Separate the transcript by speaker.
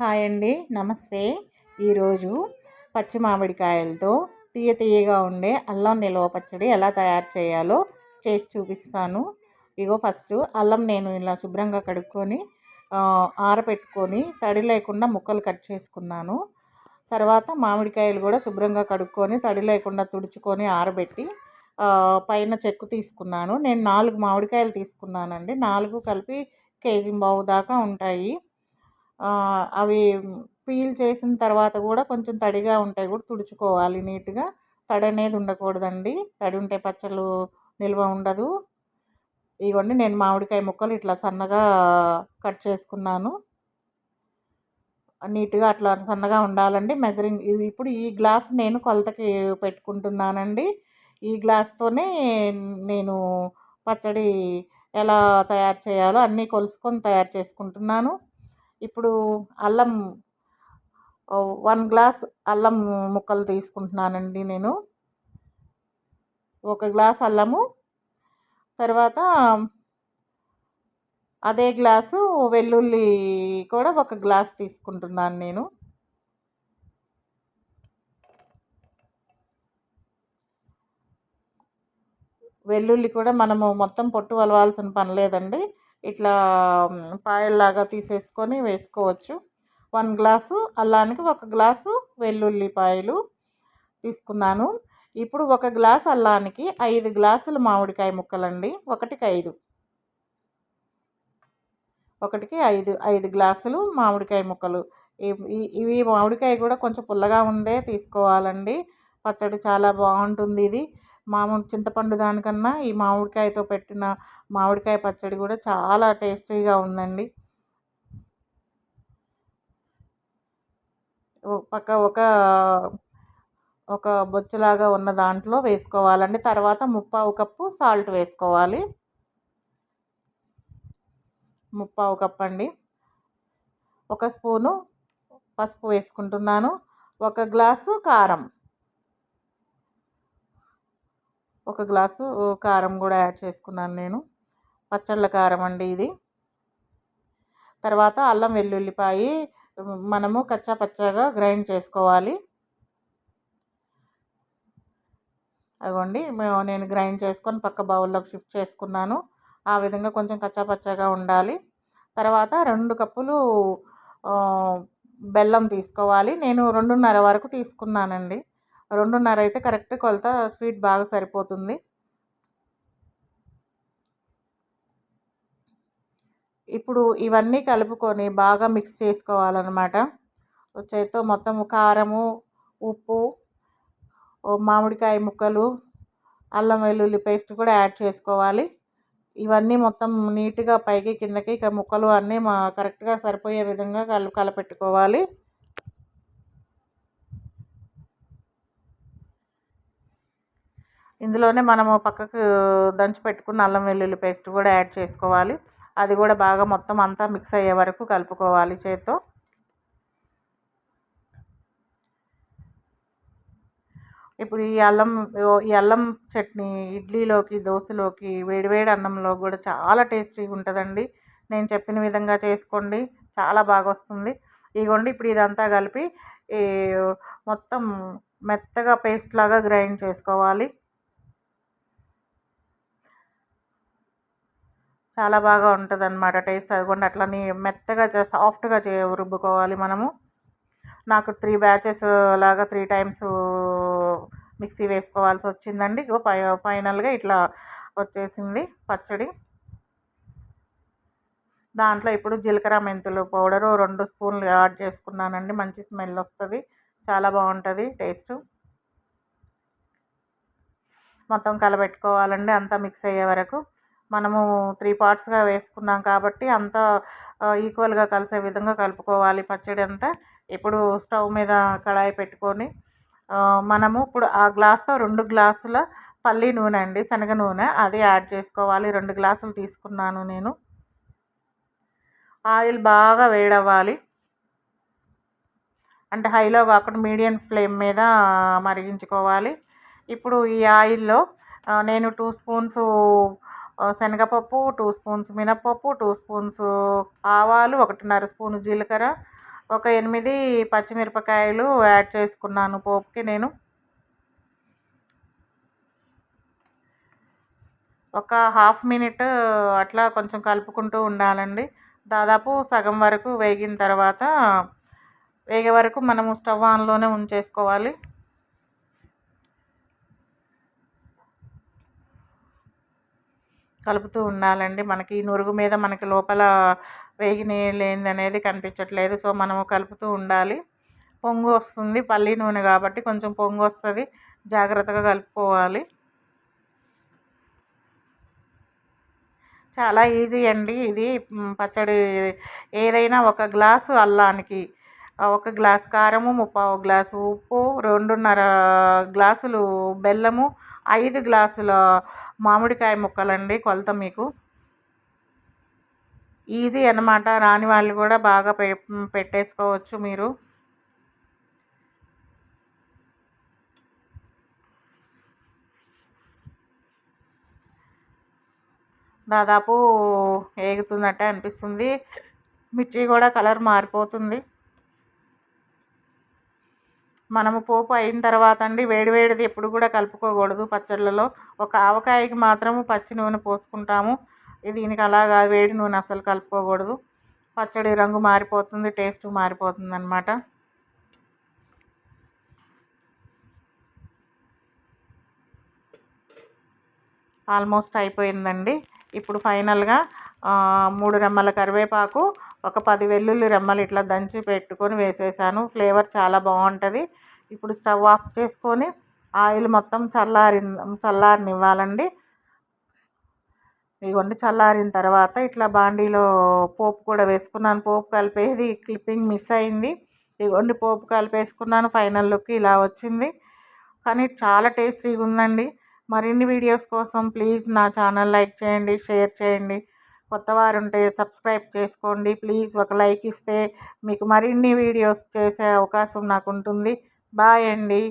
Speaker 1: Hi అండి. నమస్తే. ఈరోజు పచ్చి మామిడికాయలతో తీయ తీయగా ఉండే అల్లం నిల్వ పచ్చడి ఎలా తయారు చేయాలో చేసి చూపిస్తాను. ఇగో ఫస్ట్ అల్లం నేను ఇలా శుభ్రంగా కడుక్కొని ఆరబెట్టుకొని తడి లేకుండా ముక్కలు కట్ చేసుకున్నాను. తర్వాత మామిడికాయలు కూడా శుభ్రంగా కడుక్కొని తడి లేకుండా తుడుచుకొని ఆరబెట్టి పైన చెక్కు తీసుకున్నాను. నేను నాలుగు మామిడికాయలు తీసుకున్నానండి. నాలుగు కలిపి కేజీ బావు దాకా ఉంటాయి. అవి పీల్ చేసిన తర్వాత కూడా కొంచెం తడిగా ఉంటాయి కూడా తుడుచుకోవాలి నీట్గా. తడి అనేది ఉండకూడదండి. తడి ఉంటే పచ్చళ్ళు నిల్వ ఉండదు. ఇగోండి నేను మామిడికాయ ముక్కలు ఇట్లా సన్నగా కట్ చేసుకున్నాను. నీట్గా అట్లా సన్నగా ఉండాలండి. మెజరింగ్ ఇప్పుడు ఈ గ్లాస్ నేను కొలతకి పెట్టుకుంటున్నానండి. ఈ గ్లాస్తోనే నేను పచ్చడి ఎలా తయారు చేయాలో అన్నీ కొలుసుకొని తయారు చేసుకుంటున్నాను. ఇప్పుడు అల్లం వన్ గ్లాస్ అల్లం ముక్కలు తీసుకుంటున్నానండి నేను. ఒక గ్లాస్ అల్లము తర్వాత అదే గ్లాసు వెల్లుల్లి కూడా ఒక గ్లాస్ తీసుకుంటున్నాను నేను. వెల్లుల్లి కూడా మనము మొత్తం పొట్టు వలవాల్సిన పని లేదండి. ఇట్లా పాయల్లాగా తీసేసుకొని వేసుకోవచ్చు. వన్ గ్లాసు అల్లానికి ఒక గ్లాసు వెల్లుల్లిపాయలు తీసుకున్నాను. ఇప్పుడు ఒక గ్లాస్ అల్లానికి ఐదు గ్లాసులు మామిడికాయ ముక్కలండి. ఒకటికి ఐదు. ఒకటికి ఐదు ఐదు గ్లాసులు మామిడికాయ ముక్కలు. ఇవి మామిడికాయ కూడా కొంచెం పుల్లగా ఉందే తీసుకోవాలండి. పచ్చడి చాలా బాగుంటుంది ఇది. మామూలు చింతపండు దానికన్నా ఈ మామిడికాయతో పెట్టిన మామిడికాయ పచ్చడి కూడా చాలా టేస్టీగా ఉందండి. పక్క ఒక ఒక బొచ్చులాగా ఉన్న దాంట్లో వేసుకోవాలండి. తర్వాత ముప్పావు కప్పు సాల్ట్ వేసుకోవాలి. ముప్పావు కప్పు అండి. ఒక స్పూను పసుపు వేసుకుంటున్నాను. ఒక గ్లాసు కారం. ఒక గ్లాసు కారం కూడా యాడ్ చేసుకున్నాను నేను. పచ్చళ్ళ కారం అండి ఇది. తర్వాత అల్లం వెల్లుల్లిపాయి మనము కచ్చా పచ్చగా గ్రైండ్ చేసుకోవాలి. అదిగోండి నేను గ్రైండ్ చేసుకొని పక్క బౌల్లోకి షిఫ్ట్ చేసుకున్నాను. ఆ విధంగా కొంచెం కచ్చా పచ్చగా ఉండాలి. తర్వాత రెండు కప్పులు బెల్లం తీసుకోవాలి. నేను రెండున్నర వరకు తీసుకున్నానండి. రెండున్నర అయితే కరెక్ట్ కొలత స్వీట్ బాగా సరిపోతుంది. ఇప్పుడు ఇవన్నీ కలుపుకొని బాగా మిక్స్ చేసుకోవాలన్నమాట. చేతితో మొత్తం కారము ఉప్పు మామిడికాయ ముక్కలు అల్లం వెల్లుల్లి పేస్ట్ కూడా యాడ్ చేసుకోవాలి. ఇవన్నీ మొత్తం నీట్గా పైకి కిందకి ఇక ముక్కలు అన్నీ మా కరెక్ట్గా సరిపోయే విధంగా కల కలపెట్టుకోవాలి. ఇందులోనే మనము పక్కకు దంచి పెట్టుకున్న అల్లం వెల్లుల్లి పేస్ట్ కూడా యాడ్ చేసుకోవాలి. అది కూడా బాగా మొత్తం అంతా మిక్స్ అయ్యే వరకు కలుపుకోవాలి చేత్తో. ఇప్పుడు ఈ అల్లం ఈ అల్లం చట్నీ ఇడ్లీలోకి దోశలోకి వేడివేడి అన్నంలో కూడా చాలా టేస్టీగా ఉంటుందండి. నేను చెప్పిన విధంగా చేసుకోండి. చాలా బాగా వస్తుంది. ఇదిగోండి ఇప్పుడు ఇదంతా కలిపి మొత్తం మెత్తగా పేస్ట్ లాగా గ్రైండ్ చేసుకోవాలి. చాలా బాగా ఉంటుంది అనమాట టేస్ట్. అది కూడా అట్లని మెత్తగా సాఫ్ట్గా చే రుబ్బుకోవాలి మనము. నాకు త్రీ బ్యాచెస్ లాగా త్రీ టైమ్స్ మిక్సీ వేసుకోవాల్సి వచ్చిందండి. ఇగో ఫైనల్గా ఇట్లా వచ్చేసింది పచ్చడి. దాంట్లో ఇప్పుడు జీలకర్ర మెంతులు పౌడరు రెండు స్పూన్లు యాడ్ చేసుకున్నానండి. మంచి స్మెల్ వస్తుంది. చాలా బాగుంటుంది టేస్ట్. మొత్తం కలబెట్టుకోవాలండి అంతా మిక్స్ అయ్యే వరకు. మనము త్రీ పార్ట్స్గా వేసుకున్నాం కాబట్టి అంతా ఈక్వల్గా కలిసే విధంగా కలుపుకోవాలి పచ్చడి అంతా. ఇప్పుడు స్టవ్ మీద కడాయి పెట్టుకొని మనము ఇప్పుడు ఆ గ్లాస్తో రెండు గ్లాసుల పల్లి నూనె అండి శనగ నూనె. అది యాడ్ చేసుకోవాలి. రెండు గ్లాసులు తీసుకున్నాను నేను. ఆయిల్ బాగా వేడవ్వాలి. అంటే హైలో కాకుండా మీడియం ఫ్లేమ్ మీద మరిగించుకోవాలి. ఇప్పుడు ఈ ఆయిల్లో నేను టూ స్పూన్స్ శనగపప్పు టూ స్పూన్స్ మినప్పప్పు టూ స్పూన్స్ ఆవాలు ఒకటిన్నర స్పూన్ జీలకర్ర ఒక ఎనిమిది పచ్చిమిరపకాయలు యాడ్ చేసుకున్నాను పోపుకి నేను. ఒక హాఫ్ మినిట్ అట్లా కొంచెం కలుపుకుంటూ ఉండాలండి. దాదాపు సగం వరకు వేగిన తర్వాత వేగే వరకు మనము స్టవ్ ఆన్లోనే ఉంచేసుకోవాలి. కలుపుతూ ఉండాలండి. మనకి నురుగు మీద మనకి లోపల వేగినాయి అనేది కనిపించట్లేదు. సో మనము కలుపుతూ ఉండాలి. పొంగు వస్తుంది పల్లి నూనె కాబట్టి కొంచెం పొంగు వస్తుంది. జాగ్రత్తగా కలుపుకోవాలి. చాలా ఈజీ అండి ఇది. పచ్చడి ఏదైనా ఒక గ్లాసు అల్లానికి ఒక గ్లాస్ కారము ముప్పావు గ్లాసు ఉప్పు రెండున్నర గ్లాసులు బెల్లము ఐదు గ్లాసుల మామిడికాయ ముక్కలండి కొలత మీకు. ఈజీ అనమాట రాని వాళ్ళు కూడా బాగా పె పెట్టేసుకోవచ్చు మీరు. దాదాపు ఏగుతున్నట్టే అనిపిస్తుంది. మిర్చి కూడా కలర్ మారిపోతుంది. మనము పోపు అయిన తర్వాత అండి వేడివేడిది ఎప్పుడు కూడా కలుపుకోకూడదు పచ్చళ్ళలో. ఒక ఆవకాయకి మాత్రము పచ్చి నూనె పోసుకుంటాము. దీనికి అలాగా వేడి నూనె అసలు కలుపుకోకూడదు. పచ్చడి రంగు మారిపోతుంది టేస్ట్ మారిపోతుంది అనమాట ఆల్మోస్ట్ అయిపోయిందండి. ఇప్పుడు ఫైనల్గా మూడు రెమ్మల కరివేపాకు ఒక పది వెల్లుల్లి రెమ్మలు ఇట్లా దంచి పెట్టుకొని వేసేసాను. ఫ్లేవర్ చాలా బాగుంటుంది. ఇప్పుడు స్టవ్ ఆఫ్ చేసుకొని ఆయిల్ మొత్తం చల్లారి చల్లారనివ్వాలండి. ఇదిగోండి చల్లారిన తర్వాత ఇట్లా బాండీలో పోపు కూడా వేసుకున్నాను. పోపు కలిపేది క్లిప్పింగ్ మిస్ అయింది. ఇదిగోండి పోపు కలిపేసుకున్నాను. ఫైనల్ లుక్ ఇలా వచ్చింది. కానీ చాలా టేస్టీగా ఉందండి మరిన్ని వీడియోస్ కోసం ప్లీజ్ నా ఛానల్ లైక్ చేయండి షేర్ చేయండి. కొత్త వారు ఉంటే సబ్స్క్రైబ్ చేసుకోండి. ప్లీజ్ ఒక లైక్ ఇస్తే మీకు మరిన్ని వీడియోస్ చేసే అవకాశం నాకు ఉంటుంది బాయ్ అండి.